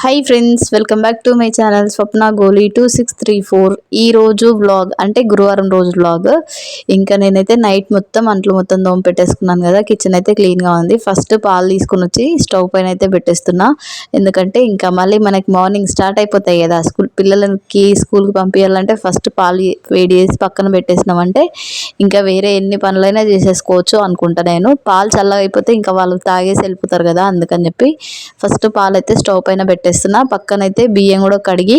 Hi friends welcome back to my channel Swapna Goli two six three four ఈ రోజు vlog అంటే గురువారం రోజు వ్లాగ్ ఇంకా నేనైతే నైట్ మొత్తం అంట్లు మొత్తం దోమ పెట్టేసుకున్నాను కదా కిచెన్ అయితే క్లీన్గా ఉంది. ఫస్ట్ పాలు తీసుకుని వచ్చి స్టవ్ పైన అయితే పెట్టేస్తున్నా. ఎందుకంటే ఇంకా మళ్ళీ మనకి మార్నింగ్ స్టార్ట్ అయిపోతాయి కదా స్కూల్ పిల్లలకి స్కూల్కి పంపించాలంటే ఫస్ట్ పాలు వేడి చేసి పక్కన పెట్టేసినామంటే ఇంకా వేరే ఎన్ని పనులైనా చేసేసుకోవచ్చు అనుకుంటా నేను. పాలు చల్లగా అయిపోతే ఇంకా వాళ్ళు తాగేసి వెళ్ళిపోతారు కదా అందుకని చెప్పి ఫస్ట్ పాలు అయితే స్టవ్ పైన పెట్టేస్తున్నా. పక్కనైతే బియ్యం కూడా కడిగి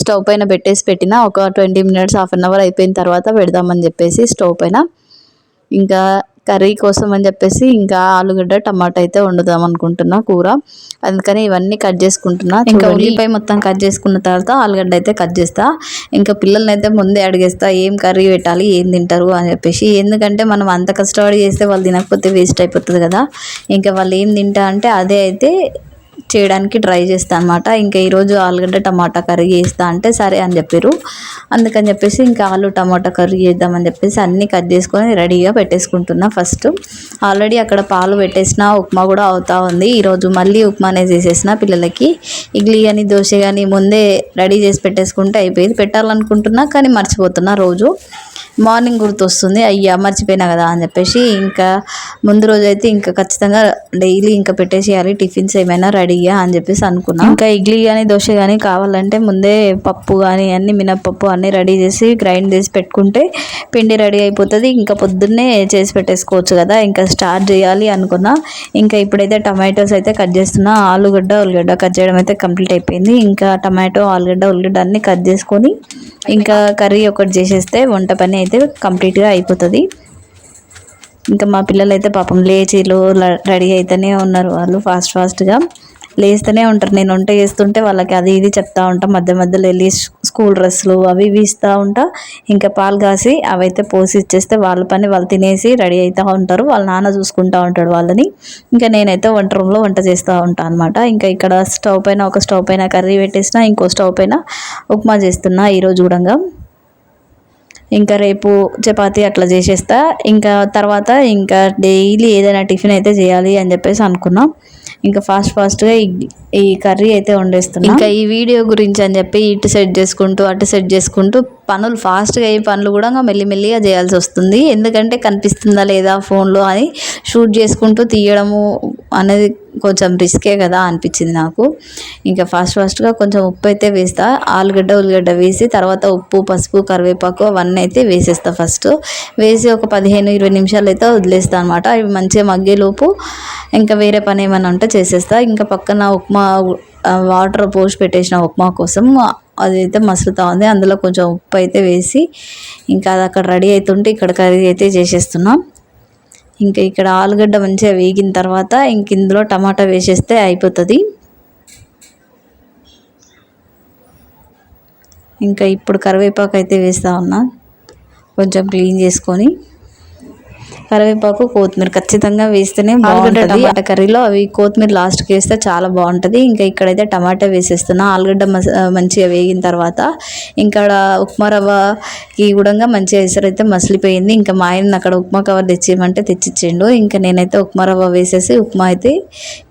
స్టవ్ పైన పెట్టేసి పెట్టిన. ఒక twenty minutes half an hour అయిపోయిన తర్వాత పెడదామని చెప్పేసి స్టవ్ పైన. ఇంకా కర్రీ కోసం అని చెప్పేసి ఇంకా ఆలుగడ్డ టమాటా అయితే వండుదాం అనుకుంటున్నా కూర. అందుకని ఇవన్నీ కట్ చేసుకుంటున్నా. ఇంకా ఉల్లిపాయ మొత్తం కట్ చేసుకున్న తర్వాత ఆలుగడ్డ అయితే కట్ చేస్తా. ఇంకా పిల్లల్ని అయితే ముందే అడిగేస్తా ఏం కర్రీ పెట్టాలి? ఏం తింటారు? అని చెప్పేసి. ఎందుకంటే మనం అంత కష్టపడి చేస్తే వాళ్ళు తినకపోతే వేస్ట్ అయిపోతుంది కదా. ఇంకా వాళ్ళు ఏం తింటా అంటే అదే అయితే చేయడానికి ట్రై చేస్తా అనమాట ఇంకా ఈరోజు ఆలుగడ్డ టమాటా కర్రీ చేస్తా అంటే సరే అని చెప్పారు అందుకని చెప్పేసి ఇంకా ఆలు టమాటా కర్రీ చేద్దామని చెప్పేసి అన్నీ కట్ చేసుకొని రెడీగా పెట్టేసుకుంటున్నా ఫస్ట్. ఆల్రెడీ అక్కడ పాలు పెట్టేసిన ఉప్మా కూడా అవుతా ఉంది. ఈరోజు మళ్ళీ ఉప్మానే చేసేసిన పిల్లలకి. ఇడ్లీ కానీ దోశ కానీ ముందే రెడీ చేసి పెట్టేసుకుంటే అయిపోయింది. పెట్టాలనుకుంటున్నా కానీ మర్చిపోతున్నా రోజు. మార్నింగ్ గుర్తొస్తుంది. అయ్యా మర్చిపోయినా కదా అని చెప్పేసి ఇంకా ముందు రోజు అయితే ఇంకా ఖచ్చితంగా డైలీ ఇంకా పెట్టేసేయాలి. టిఫిన్స్ ఏమైనా రెడీయా అని చెప్పేసి అనుకున్నాను ఇంకా ఇడ్లీ కానీ దోశ కానీ కావాలంటే ముందే పప్పు కానీ అన్ని మినప్పప్పు అన్నీ రెడీ చేసి గ్రైండ్ చేసి పెట్టుకుంటే పిండి రెడీ అయిపోతుంది. ఇంకా పొద్దున్నే చేసి పెట్టేసుకోవచ్చు కదా. ఇంకా స్టార్ట్ చేయాలి అనుకున్నా. ఇంకా ఇప్పుడైతే టమాటోస్ అయితే కట్ చేస్తున్నా. ఆలుగడ్డ ఉల్లిగడ్డ కట్ చేయడం అయితే కంప్లీట్ అయిపోయింది. ఇంకా టమాటో ఆలుగడ్డ ఉల్లిగడ్డ అన్ని కట్ చేసుకొని ఇంకా కర్రీ ఒకటి చేసేస్తే వంట పని అయితే కంప్లీట్గా అయిపోతుంది. ఇంకా మా పిల్లలు అయితే పాపం లేచిలు రెడీ అయితేనే ఉన్నారు వాళ్ళు ఫాస్ట్ ఫాస్ట్గా. లేస్తూనే ఉంటారు. నేను వంట చేస్తుంటే వాళ్ళకి అది ఇది చెప్తా ఉంటా. మధ్య మధ్యలో వెళ్ళి స్కూల్ డ్రెస్సులు అవి ఇవి ఇస్తూ ఉంటా. ఇంకా పాలు కాసి అవైతే పోసి ఇచ్చేస్తే వాళ్ళ పని వాళ్ళు తినేసి రెడీ అవుతూ ఉంటారు. వాళ్ళ నాన్న చూసుకుంటూ ఉంటాడు వాళ్ళని. ఇంకా నేనైతే వంట రూమ్లో వంట చేస్తూ ఉంటాను అనమాట ఇంకా ఇక్కడ స్టవ్ పైన ఒక స్టవ్ పైన కర్రీ పెట్టేసిన ఇంకో స్టవ్ పైన ఉప్మా చేస్తున్నా ఈరోజు కూడా. ఇంకా రేపు చపాతి అట్లా చేసేస్తా. ఇంకా తర్వాత ఇంకా డైలీ ఏదైనా టిఫిన్ అయితే చేయాలి అని చెప్పేసి అనుకున్నాం. ఇంకా ఫాస్ట్ ఫాస్ట్గా ఈ కర్రీ అయితే వండేస్తున్నాం. ఇంకా ఈ వీడియో గురించి అని చెప్పి ఇటు సెట్ చేసుకుంటూ అటు సెట్ చేసుకుంటూ పనులు ఫాస్ట్గా అయ్యే పనులు కూడా మెల్లిమెల్లిగా చేయాల్సి వస్తుంది. ఎందుకంటే కనిపిస్తుందా లేదా ఫోన్లో అని షూట్ చేసుకుంటూ తీయడము అనేది కొంచెం రిస్కే కదా అనిపించింది నాకు. ఇంకా ఫాస్ట్ ఫాస్ట్గా కొంచెం ఉప్పు అయితే వేస్తా. ఆలుగడ్డ ఉల్లిగడ్డ వేసి తర్వాత ఉప్పు పసుపు కరివేపాకు అవన్నీ అయితే వేసేస్తా ఫస్ట్. వేసి ఒక పదిహేను ఇరవై నిమిషాలు అయితే వదిలేస్తా అనమాట అవి మంచిగా మగ్గేలోపు ఇంకా వేరే పని ఏమైనా ఉంటే చేసేస్తా. ఇంకా పక్కన ఉప్మా వాటర్ పోసి పెట్టేసిన ఉప్మా కోసం అదైతే మసులుతా ఉంది. అందులో కొంచెం ఉప్పు అయితే వేసి ఇంకా అది అక్కడ రెడీ అవుతుంటే ఇక్కడ కర్రీ అయితే చేసేస్తున్నాం. ఇంకా ఇక్కడ ఆలుగడ్డ మంచిగా వేగిన తర్వాత ఇంక ఇందులో టమాటా వేసేస్తే అయిపోతుంది. ఇంకా ఇప్పుడు కరివేపాకు అయితే వేస్తా ఉన్నా. కొంచెం క్లీన్ చేసుకొని. కరివేపాకు కొత్తిమీర ఖచ్చితంగా వేస్తేనే బాగుంటుంది. టమాటా. కర్రీలో అవి కొత్తిమీర లాస్ట్కి వేస్తే చాలా బాగుంటుంది. ఇంకా ఇక్కడైతే టమాటా వేసేస్తున్నా. ఆలుగడ్డ మంచిగా వేగిన తర్వాత ఇక్కడ ఉప్మా రవ్వకి కూడా మంచిగా వేసారు. అయితే మసిలిపోయింది. ఇంకా మా ఆయన అక్కడ ఉప్మా కవర్ తెచ్చేయమంటే తెచ్చిచ్చిండు. ఇంకా నేనైతే ఉప్మా రవ్వ వేసేసి ఉప్మా అయితే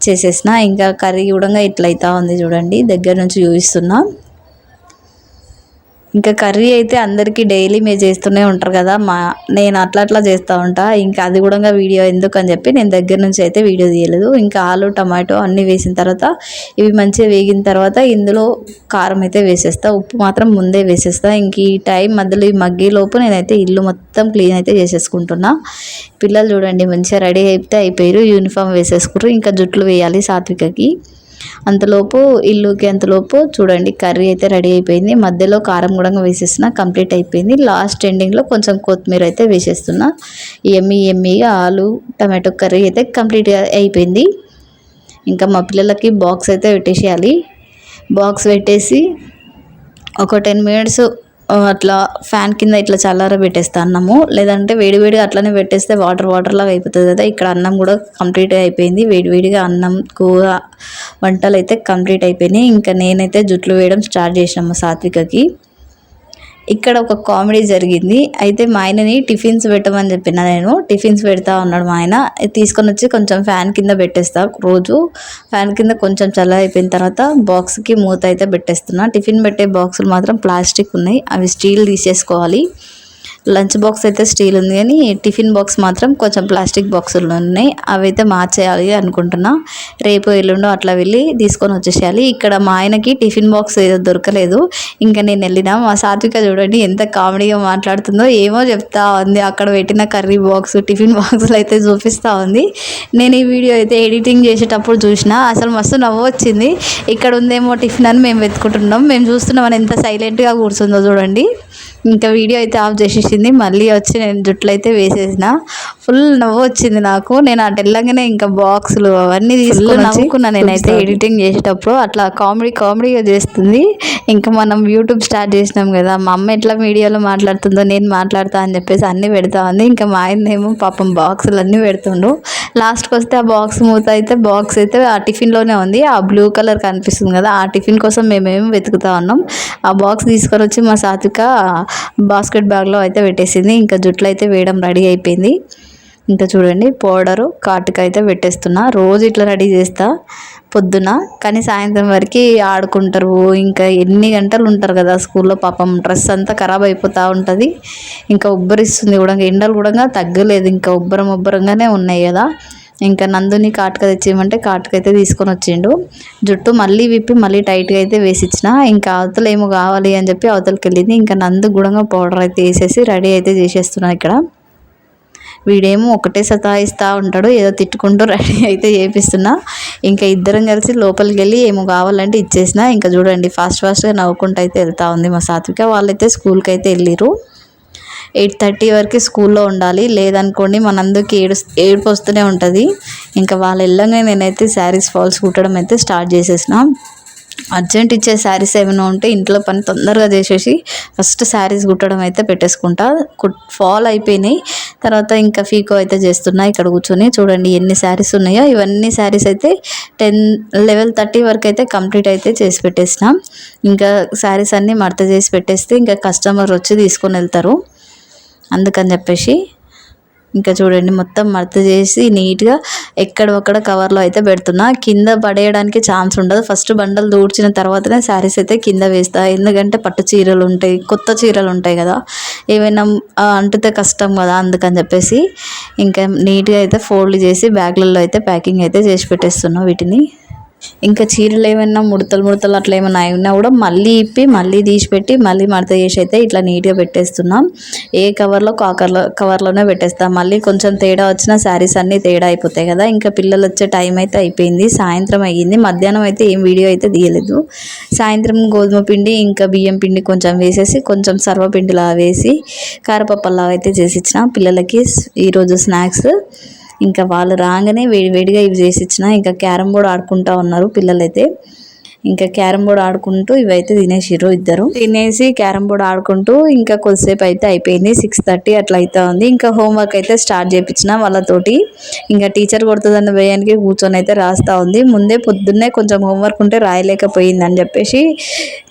చేసేసిన. ఇంకా కర్రీ కూడా ఇట్లా అవుతా ఉంది చూడండి. దగ్గర నుంచి చూపిస్తున్నా. ఇంకా కర్రీ అయితే అందరికీ డైలీ మీరు చేస్తూనే ఉంటారు కదా మా నేను అట్లా అట్లా చేస్తూ ఉంటా ఇంకా అది కూడా వీడియో ఎందుకు అని చెప్పి నేను దగ్గర నుంచి అయితే వీడియో తీయలేదు. ఇంకా ఆలు టమాటో అన్నీ వేసిన తర్వాత ఇవి మంచిగా వేగిన తర్వాత ఇందులో కారం అయితే వేసేస్తా ఉప్పు మాత్రం ముందే వేసేస్తా. ఇంక ఈ టైం మధ్యలో ఈ మగ్గేలోపు నేనైతే ఇల్లు మొత్తం క్లీన్ అయితే చేసేసుకుంటున్నా. పిల్లలు చూడండి మంచిగా రెడీ అయితే అయిపోయారు యూనిఫామ్ వేసేసుకుంటారు ఇంకా జుట్లు వేయాలి సాత్వికకి. అంతలోపు ఇల్లుకి అంతలోపు చూడండి కర్రీ అయితే రెడీ అయిపోయింది. మధ్యలో కారం కూడా వేసేసిన కంప్లీట్ అయిపోయింది. లాస్ట్ ఎండింగ్లో కొంచెం కొత్తిమీర అయితే వేసేస్తున్నా. ఎమ్మి ఎమ్మిగా ఆలు టమాటో కర్రీ అయితే కంప్లీట్గా అయిపోయింది. ఇంకా మా పిల్లలకి బాక్స్ అయితే పెట్టేసేయాలి. బాక్స్ పెట్టేసి ఒక టెన్ మినిట్స్ అట్లా ఫ్యాన్ కింద ఇట్లా చల్లార పెట్టేస్తా అన్నము. లేదంటే వేడివేడిగా అట్లనే పెట్టేస్తే వాటర్ వాటర్ లాగా అయిపోతుంది కదా. ఇక్కడ అన్నం కూడా కంప్లీట్ అయిపోయింది. వేడివేడిగా అన్నం కూర వంటలు అయితే కంప్లీట్ అయిపోయినాయి. ఇంకా నేనైతే జుట్లు వేయడం స్టార్ట్ చేసినాము సాత్వికకి. ఇక్కడ ఒక కామెడీ జరిగింది. అయితే మా ఆయనని టిఫిన్స్ పెట్టమని చెప్పిన నేను. టిఫిన్స్ పెడతా ఉన్నాడు మా ఆయన. తీసుకొని వచ్చి కొంచెం ఫ్యాన్ కింద పెట్టేస్తా. రోజు ఫ్యాన్ కింద కొంచెం చల్ల అయిపోయిన తర్వాత బాక్స్కి మూత అయితే పెట్టేస్తున్నా. టిఫిన్ పెట్టే బాక్సులు మాత్రం ప్లాస్టిక్ ఉన్నాయి. అవి స్టీల్ తీసేసుకోవాలి. లంచ్ బాక్స్ అయితే స్టీల్ ఉంది కానీ టిఫిన్ బాక్స్ మాత్రం కొంచెం ప్లాస్టిక్ బాక్సులు ఉన్నాయి. అవి అయితే మార్చేయాలి అనుకుంటున్నా. రేపు ఎల్లుండో అట్లా వెళ్ళి తీసుకొని వచ్చేసేయాలి. ఇక్కడ మా ఆయనకి టిఫిన్ బాక్స్ ఏదో దొరకలేదు. ఇంకా నేను వెళ్ళినా. మా సాత్విక చూడండి ఎంత కామెడీగా మాట్లాడుతుందో ఏమో చెప్తా ఉంది. అక్కడ పెట్టిన కర్రీ బాక్స్ టిఫిన్ బాక్సులు అయితే చూపిస్తూ ఉంది. నేను ఈ వీడియో అయితే ఎడిటింగ్ చేసేటప్పుడు చూసిన అసలు మస్తు నవ్వు వచ్చింది. ఇక్కడ ఉందేమో టిఫిన్ అని మేము వెతుకుంటున్నాం. మేము చూస్తున్నామని ఎంత సైలెంట్గా కూర్చుందో చూడండి. ఇంకా వీడియో అయితే ఆఫ్ చేసేసింది. మళ్ళీ వచ్చి నేను జుట్లు అయితే వేసేసిన. ఫుల్ నవ్వు వచ్చింది నాకు. నేను అటు వెళ్ళగానే ఇంకా బాక్సులు అవన్నీ తీసుకుని నవ్వుకున్నా నేనైతే ఎడిటింగ్ చేసేటప్పుడు. అట్లా కామెడీ కామెడీగా చేస్తుంది. ఇంకా మనం యూట్యూబ్ స్టార్ట్ చేసినాం కదా. మా అమ్మ ఎట్లా మీడియాలో మాట్లాడుతుందో నేను మాట్లాడతా అని చెప్పేసి అన్నీ పెడతా ఉంది. ఇంకా మా ఆయన ఏమో పాపం బాక్సులు అన్నీ పెడుతుండు. లాస్ట్కి వస్తే ఆ బాక్స్ మూత అయితే బాక్స్ అయితే ఆ టిఫిన్లోనే ఉంది. ఆ బ్లూ కలర్ కనిపిస్తుంది కదా. ఆ టిఫిన్ కోసం మేమేమో వెతుకుతా ఉన్నాం. ఆ బాక్స్ తీసుకొని వచ్చి మా సాత్విక బాస్కెట్ బ్యాగ్లో అయితే పెట్టేసింది. ఇంకా జుట్లు అయితే వేయడం రెడీ అయిపోయింది. ఇంకా చూడండి పౌడరు కాటుకు అయితే పెట్టేస్తున్నా. రోజు ఇట్లా రెడీ చేస్తా పొద్దున. కానీ సాయంత్రం వరకు ఆడుకుంటారు. ఇంకా ఎన్ని గంటలు ఉంటారు కదా స్కూల్లో పాపం. డ్రెస్ అంతా ఖరాబ్ అయిపోతూ ఉంటుంది. ఇంకా ఉబ్బరిస్తుంది కూడా. ఎండలు కూడా తగ్గలేదు. ఇంకా ఉబ్బరం ఉబ్బరంగానే ఉన్నాయి కదా. ఇంకా నందుని కాటుక తెచ్చేయమంటే కాటుక అయితే తీసుకొని వచ్చిండు. జుట్టు మళ్ళీ విప్పి మళ్ళీ టైట్గా అయితే వేసిచ్చిన. ఇంకా అవతల ఏమో కావాలి అని చెప్పి అవతలకి వెళ్ళింది. ఇంకా నందు గుడంగా పౌడర్ అయితే వేసేసి రెడీ అయితే చేసేస్తున్నాను ఇక్కడ. వీడేమో ఒకటే సతాయిస్తూ ఉంటాడు ఏదో తిట్టుకుంటూ రెడీ అయితే చేపిస్తున్నా. ఇంకా ఇద్దరం కలిసి లోపలికి వెళ్ళి ఏమో కావాలంటే ఇచ్చేసిన. ఇంకా చూడండి ఫాస్ట్ ఫాస్ట్గా నవ్వుకుంటూ అయితే వెళ్తూ ఉంది మా సాత్విక. వాళ్ళైతే స్కూల్కి అయితే వెళ్ళిరు ఎయిట్ థర్టీ వరకు స్కూల్లో ఉండాలి. లేదనుకోండి మనందుకు ఏడు ఏడుపు వస్తూనే ఉంటుంది. ఇంకా వాళ్ళు వెళ్ళంగా నేనైతే శారీస్ ఫాల్స్ కుట్టడం అయితే స్టార్ట్ చేసేసిన. అర్జెంట్ ఇచ్చే శారీస్ ఏమైనా ఉంటే ఇంట్లో పని తొందరగా చేసేసి ఫస్ట్ శారీస్ కుట్టడం అయితే పెట్టేసుకుంటా. కుట్ ఫాల్ అయిపోయినాయి. తర్వాత ఇంకా ఫీకో అయితే చేస్తున్నా ఇక్కడ కూర్చొని. చూడండి ఎన్ని శారీస్ ఉన్నాయో. ఇవన్నీ శారీస్ అయితే టెన్ లెవెల్ థర్టీ వరకు అయితే కంప్లీట్ అయితే చేసి పెట్టేసిన. ఇంకా శారీస్ అన్నీ మడత చేసి పెట్టేస్తే ఇంకా కస్టమర్ వచ్చి తీసుకొని వెళ్తారు. అందుకని చెప్పేసి ఇంకా చూడండి మొత్తం మడత చేసి నీట్గా ఎక్కడ ఒక్కడ కవర్లో అయితే పెడుతున్నా. కింద పడేయడానికి ఛాన్స్ ఉండదు. ఫస్ట్ బండలు దూడ్చిన తర్వాతనే శారీస్ అయితే కింద వేస్తా. ఎందుకంటే పట్టు చీరలు ఉంటాయి కొత్త చీరలు ఉంటాయి కదా. ఏమైనా అంటితే కష్టం కదా అందుకని చెప్పేసి. ఇంకా నీట్గా అయితే ఫోల్డ్ చేసి బ్యాగ్లలో అయితే ప్యాకింగ్ అయితే చేసి పెట్టేస్తున్నాం వీటిని. ఇంకా చీరలు ఏమైనా ముడతలు ముడతలు అట్లా ఏమైనా అయినా కూడా మళ్ళీ ఇప్పి మళ్ళీ తీసి పెట్టి మళ్ళీ మడత చేసి అయితే ఇట్లా నీట్గా పెట్టేస్తున్నాం. ఏ కవర్లో కాకర్లో కవర్లోనే పెట్టేస్తాం. మళ్ళీ కొంచెం తేడా వచ్చిన శారీస్ అన్నీ తేడా అయిపోతాయి కదా. ఇంకా పిల్లలు వచ్చే టైం అయితే అయిపోయింది. సాయంత్రం అయ్యింది. మధ్యాహ్నం అయితే ఏం వీడియో అయితే తీయలేదు. సాయంత్రం గోధుమ పిండి ఇంకా బియ్యం పిండి కొంచెం వేసేసి కొంచెం సర్వపిండిలా వేసి కారపప్పల్లా అయితే చేసి ఇచ్చిన పిల్లలకి ఈరోజు స్నాక్స్. ఇంకా వాళ్ళు రాగానే వేడి వేడిగా ఇవి చేసి ఇచ్చిన ఇంకా క్యారమ్ బోర్డ్ ఆడుకుంటా ఉన్నారు పిల్లలైతే. ఇంకా క్యారమ్ బోర్డ్ ఆడుకుంటూ ఇవైతే తినేసిర్రు ఇద్దరు. తినేసి క్యారమ్ బోర్డ్ ఆడుకుంటూ ఇంకా కొద్దిసేపు అయితే అయిపోయింది. సిక్స్ థర్టీ అట్లా అయితే ఉంది. ఇంకా హోంవర్క్ అయితే స్టార్ట్ చేయించిన వాళ్ళతోటి. ఇంకా టీచర్ కొడుతుందన్న వేయానికి కూర్చొని అయితే రాస్తూ ఉంది. ముందే పొద్దున్నే కొంచెం హోంవర్క్ ఉంటే రాయలేకపోయింది అని చెప్పేసి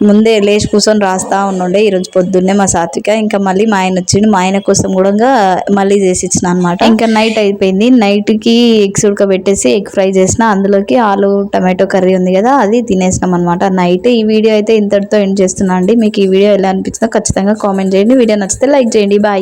ముందే లేచి కూర్చొని రాస్తూ ఉండే ఈరోజు పొద్దున్నే మా సాత్విక. ఇంకా మళ్ళీ మా ఆయన వచ్చిండు. మా ఆయన కోసం కూడా మళ్ళీ చేసి ఇచ్చిన అనమాట ఇంకా నైట్ అయిపోయింది. నైట్కి ఎగ్స్ ఉడకబెట్టేసి ఎగ్ ఫ్రై చేసిన. అందులోకి ఆలు టమాటో కర్రీ ఉంది కదా అది తినేసిన. చేసినాం అనమాట నైట్ ఈ వీడియో అయితే ఇంతటితో ఎండ్ చేస్తున్నా అండి. మీకు ఈ వీడియో ఎలా అనిపించిందో ఖచ్చితంగా కామెంట్ చేయండి. వీడియో నచ్చితే లైక్ చేయండి. బాయ్.